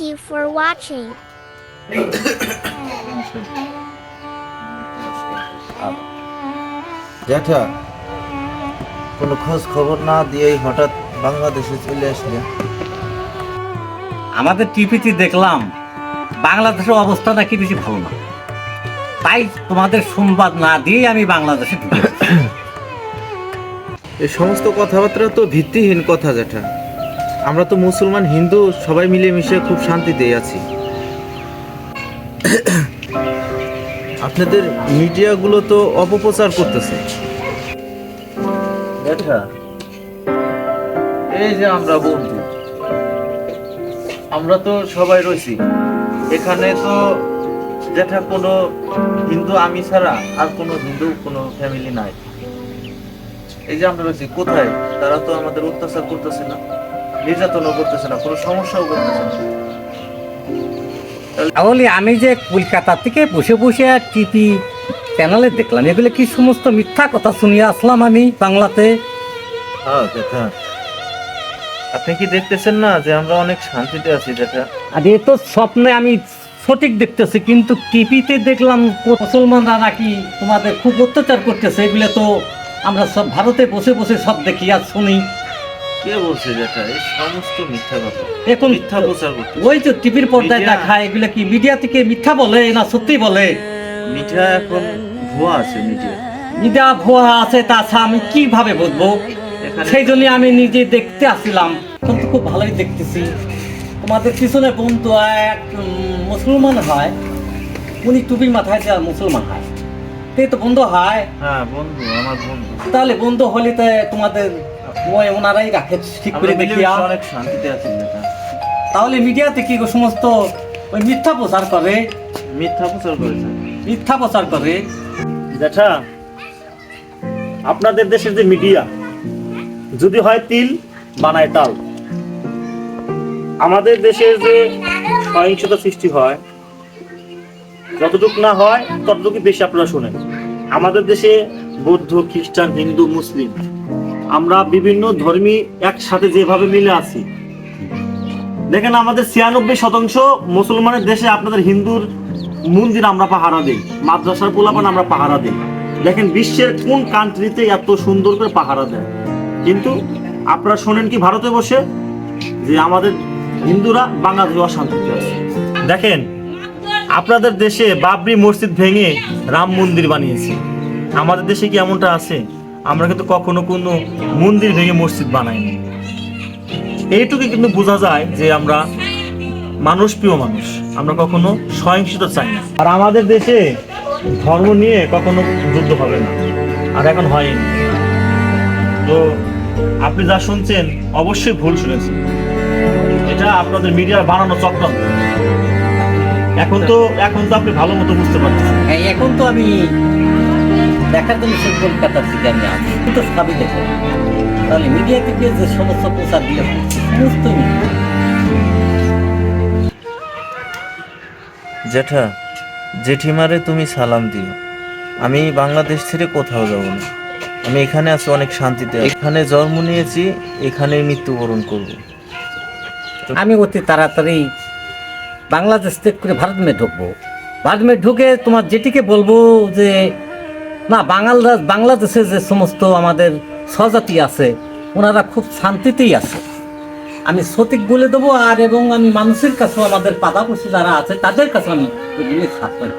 you for watching. জ্যাঠা কোনো খোঁজ খবর না দিয়েই হঠাৎ বাংলাদেশে চলে আসলে আমাদের টিভিতে দেখলাম বাংলাদেশের অবস্থা নাকি বেশি ভালো না তাই তোমাদের সংবাদ না দিয়ে আমি বাংলাদেশে ঢুকে। এই সমস্ত কথাবার্তা তো ভিত্তিহীন কথা জ্যাঠা আমরা তো মুসলমান, হিন্দু, সবাই মিলেমিশে খুব শান্তিতেই আছি। আপনাদের মিডিয়াগুলো তো অপপ্রচার করতেছে। এই যে আমরা বন্ধু। আমরা তো সবাই রয়েছি। এখানে তো জ্যাঠা কোনো হিন্দু আমি ছাড়া আর কোনো হিন্দু, কোনো ফ্যামিলি নাই। এই যে আমরা রয়েছি, কোথায়? তারা তো আমাদের অত্যাচার করতেছে না। নির্যাতনও করতেছে না কোনো সমস্যাও করতেছে না। তাহলে আমি যে কলকাতা থেকে বসে বসে টিভি চ্যানেলে দেখলাম এগুলো কি সমস্ত মিথ্যা কথা শুনিয়ে আসলাম আমি বাংলাতে? হ্যাঁ আপনি কি দেখতেছেন না যে আমরা অনেক শান্তিতে আছি আর এ তো স্বপ্নে আমি সঠিক দেখতেছি কিন্তু টিভিতে দেখলাম মুসলমানরা নাকি তোমাদের খুব অত্যাচার করতেছে এগুলো তো আমরা সব ভারতে বসে বসে সব দেখি আর শুনি। কে বলছে জ্যাঠা এই সমস্ত মিথ্যা কথা। এখন মিথ্যা প্রচার করতে ওই যে টিভির পর্দায় দেখায় এগুলো কি মিডিয়া থেকে মিথ্যা বলে না সত্যি বলে? এখন ভুয়া আছে মিডিয়া। মিডিয়া ভুয়া আছে তা আমি কীভাবে বুঝব সেই জন্য আমি নিজে দেখতে আসছিলাম। এখন তো খুব ভালোই দেখতেছি। তোমাদের পিছনে বন্ধু এক মুসলমান হয়। উনি টুপির মাথায় দেওয়া মুসলমান হয়। এই তো বন্ধু হয়। হ্যাঁ বন্ধু আমার বন্ধু। তাহলে বন্ধু হলে তো তোমাদের ওই ওনারাই রাখে ঠিক করে দেখিয়া। অনেক শান্তিতে তাহলে মিডিয়াতে কি সমস্ত ওই মিথ্যা প্রচার করে? মিথ্যা প্রচার করেছে মিথ্যা প্রচার করে? জ্যাঠা আপনাদের দেশের যে মিডিয়া যদি হয় তিল বানায় তাল। আমাদের দেশের যে সহিংসতা সৃষ্টি হয় যতটুক না হয় ততটুকু বেশি আপনারা শোনেন। আমাদের দেশে বৌদ্ধ খ্রিস্টান হিন্দু মুসলিম আমরা বিভিন্ন ধর্মী একসাথে যেভাবে মিলে আছি। দেখেন আমাদের ছিয়ানব্বই শতাংশ মুসলমানের দেশে আপনাদের হিন্দুর মন্দির আমরা পাহারা দিই, মাদ্রাসার পোলাপান আমরা পাহারা দিই। দেখেন বিশ্বের কোন কান্ট্রিতে এত সুন্দর করে পাহারা দেয়। কিন্তু আপনারা শোনেন কি ভারতে বসে? যে আমাদের হিন্দুরা বাংলাদেশে অশান্তিতে আছে দেখেন, আপনাদের দেশে বাবরি মসজিদ ভেঙে রাম মন্দির বানিয়েছে। আমাদের দেশে কি এমনটা আছে? আমরা কিন্তু কখনো কোনো মন্দির ভেঙে মসজিদ বানাইনি। এইটুকু কিন্তু বোঝা যায় যে আমরা মানুষ প্রিয় মানুষ। আমরা কখনো সহিংসতা চাই না। আর আমাদের দেশে ধর্ম নিয়ে কখনো যুদ্ধ হবে না। আর এখন হয়নি। তো আপনি যা শুনছেন অবশ্যই ভুল শুনেছেন। এটা আপনাদের মিডিয়ার বানানো চক্রান্ত। এখন তো এখন তো আপনি ভালো মতো বুঝতে পারছেন এখন তো আমি দেখার জন্য সেই কলকাতার দিকে আমি আছি কিন্তু সবই দেখো। তাহলে মিডিয়া থেকে যে সমস্ত প্রচার দিয়ে সমস্তই। জ্যাঠা জেঠিমারে তুমি সালাম দিও। আমি বাংলাদেশ ছেড়ে কোথাও যাব না। আমি এখানে আছি অনেক শান্তিতে এখানে জন্ম নিয়েছি এখানেই মৃত্যুবরণ করব। আমি অতি তাড়াতাড়ি বাংলাদেশ ত্যাগ করে ভারত মে ঢুকবো। ভারত মে ঢুকে তোমার যেটিকে বলব যে না, বাঙালরা, বাংলাদেশে যে সমস্ত আমাদের স্বজাতি আছে, ওনারা খুব শান্তিতেই আছে। আমি সঠিক বলে দেবো, আর এবং আমি মানুষের কাছেও আমাদের পাদাপশি যারা আছে, তাদের কাছে আমি সাপ্লাই